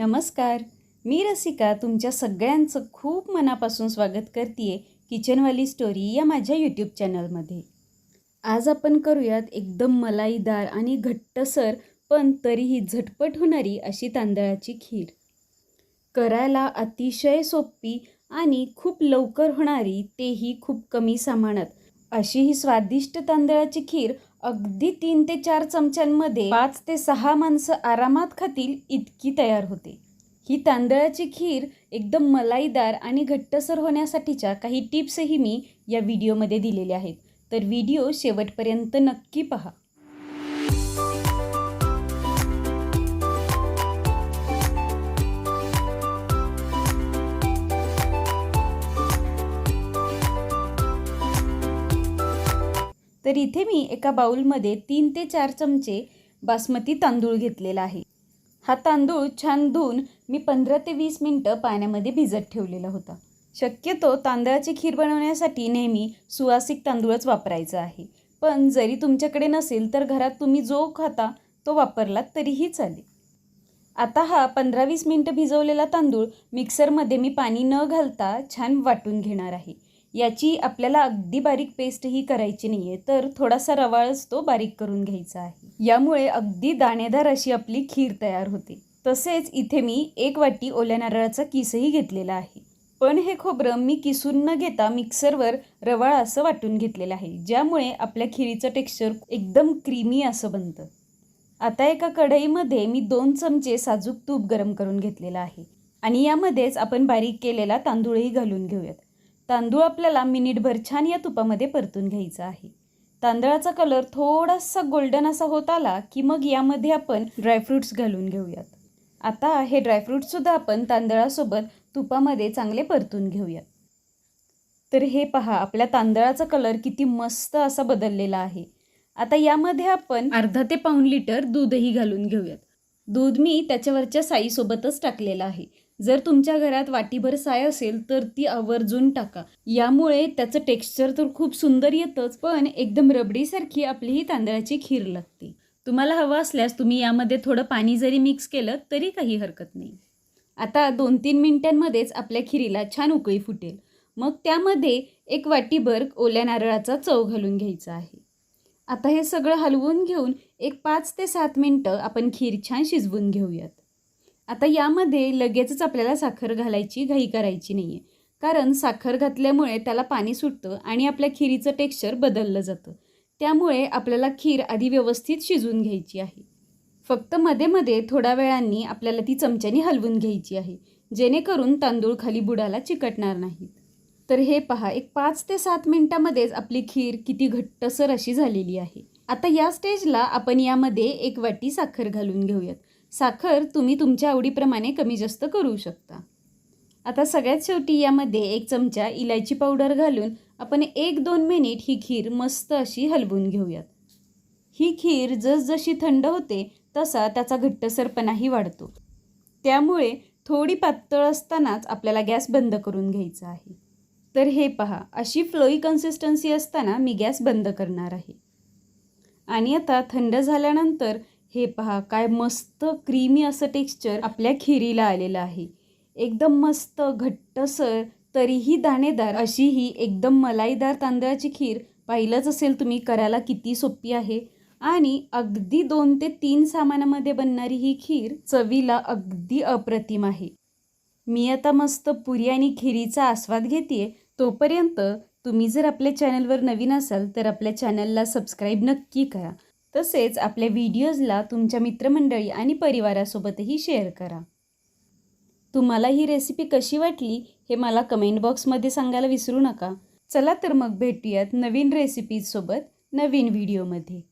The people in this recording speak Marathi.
नमस्कार. मी रसिका तुमच्या सगळ्यांचं खूप मनापासून स्वागत करते किचनवाली स्टोरी या माझ्या यूट्यूब चॅनलमध्ये. आज आपण करूयात एकदम मलाईदार आणि घट्टसर पण तरीही झटपट होणारी अशी तांदळाची खीर. करायला अतिशय सोपी आणि खूप लवकर होणारी तेही खूप कमी सामानात. अशी ही स्वादिष्ट तांदळाची खीर अगदी तीन ते चार चमच्यांमध्ये पाच ते सहा माणसं आरामात खातील इतकी तयार होते. ही तांदळाची खीर एकदम मलाईदार आणि घट्टसर होण्यासाठीच्या काही टिप्सही मी या व्हिडिओमध्ये दिलेल्या आहेत. तर व्हिडिओ शेवटपर्यंत नक्की पहा. तर इथे मी एका बाउलमध्ये तीन ते चार चमचे बासमती तांदूळ घेतलेला आहे. हा तांदूळ छान धुवून मी पंधरा ते वीस मिनटं पाण्यामध्ये भिजत ठेवलेला होता. शक्यतो तांदळाची खीर बनवण्यासाठी नेहमी सुवासिक तांदूळच वापरायचा आहे. पण जरी तुमच्याकडे नसेल तर घरात तुम्ही जो खाता तो वापरलात तरीही चालेल. आता हा पंधरा वीस मिनटं भिजवलेला तांदूळ मिक्सरमध्ये मी पाणी न घालता छान वाटून घेणार आहे. याची आपल्याला अगदी बारीक पेस्टही करायची नाही आहे तर थोडासा रवाळच तो बारीक करून घ्यायचा आहे. यामुळे अगदी दाणेदार अशी आपली खीर तयार होते. तसेच इथे मी एक वाटी ओल्या नारळाचा किसही घेतलेला आहे. पण हे खोबरं मी किसून न घेता मिक्सरवर रवाळ असं वाटून घेतलेलं आहे ज्यामुळे आपल्या खिरीचं टेक्स्चर एकदम क्रीमी असं बनतं. आता एका कढईमध्ये मी दोन चमचे साजूक तूप गरम करून घेतलेलं आहे. आणि यामध्येच आपण बारीक केलेला तांदूळही घालून घेऊयात. तांदूळ आपल्याला मिनिटभर छान या तुपामध्ये परतून घ्यायचा आहे. तांदळाचा कलर थोडासा गोल्डन असा होत आला की मग यामध्ये आपण ड्रायफ्रूट्स घालून घेऊयात. आता हे ड्रायफ्रूटसुद्धा आपण तांदळासोबत तुपामध्ये चांगले परतून घेऊयात. तर हे पहा आपल्या तांदळाचा कलर किती मस्त असा बदललेला आहे. आता यामध्ये आपण अर्धा ते पाऊण लिटर दूधही घालून घेऊयात. दूध मी त्याच्यावरच्या साईसोबतच टाकलेलं आहे. जर तुमच्या घरात वाटीभर साय असेल तर ती आवर्जून टाका. यामुळे त्याचं टेक्स्चर तर खूप सुंदर येतंच पण एकदम रबडीसारखी आपली ही तांदळाची खीर लागते. तुम्हाला हवं असल्यास तुम्ही यामध्ये थोडं पाणी जरी मिक्स केलं तरी काही हरकत नाही. आता दोन तीन मिनिटांमध्येच आपल्या खिरीला छान उकळी फुटेल. मग त्यामध्ये एक वाटीभर ओल्या नारळाचा चव घालून घ्यायचा आहे. आता हे सगळं हलवून घेऊन एक पाच ते सात मिनटं आपण खीर छान शिजवून घेऊयात. आता यामध्ये लगेचच आपल्याला साखर घालायची घाई करायची नाही आहे कारण साखर घातल्यामुळे त्याला पाणी सुटतं आणि आपल्या खिरीचं टेक्स्चर बदललं जातं. त्यामुळे आपल्याला खीर आधी व्यवस्थित शिजवून घ्यायची आहे. फक्त मध्ये मध्ये थोड्या वेळांनी आपल्याला ती चमच्यानी हलवून घ्यायची आहे. जेणेकरून तांदूळ खाली बुडाला चिकटणार नाहीत. तर हे पहा एक पाच ते सात मिनटामध्येच आपली खीर किती घट्टसर अशी झालेली आहे. आता या स्टेजला आपण यामध्ये एक वाटी साखर घालून घेऊयात. साखर तुम्ही तुमच्या आवडीप्रमाणे कमी जास्त करू शकता. आता सगळ्यात शेवटी यामध्ये एक चमचा इलायची पावडर घालून आपण एक दोन मिनिट ही खीर मस्त अशी हलवून घेऊयात. ही खीर जसजशी थंड होते तसा त्याचा घट्टसरपणाही वाढतो. त्यामुळे थोडी पातळ असतानाच आपल्याला गॅस बंद करून घ्यायचा आहे. तर हे पहा अशी फ्लोई कन्सिस्टन्सी असताना मी गॅस बंद करणार आहे. आणि आता थंड झाल्यानंतर हे पहा काय मस्त क्रीमी असं टेक्स्चर आपल्या खिरीला आलेलं आहे. एकदम मस्त घट्टसर तरीही दाणेदार. अशी ही एकदम मलाईदार तांदळाची खीर पाहिलंच असेल तुम्ही करायला किती सोपी आहे. आणि अगदी दोन ते तीन सामानामध्ये बनणारी ही खीर चवीला अगदी अप्रतिम आहे. मी आता मस्त पुरी आणि खिरीचा आस्वाद घेते तोपर्यंत तुम्ही जर आपल्या चॅनलवर नवीन असाल तर आपल्या चॅनलला सबस्क्राईब नक्की करा. तसेच आपल्या व्हिडिओजला तुमच्या मित्रमंडळी आणि परिवारासोबतही शेअर करा. तुम्हाला ही रेसिपी कशी वाटली हे मला कमेंट बॉक्समध्ये सांगायला विसरू नका. चला तर मग भेटूयात नवीन रेसिपीजसोबत नवीन व्हिडिओमध्ये.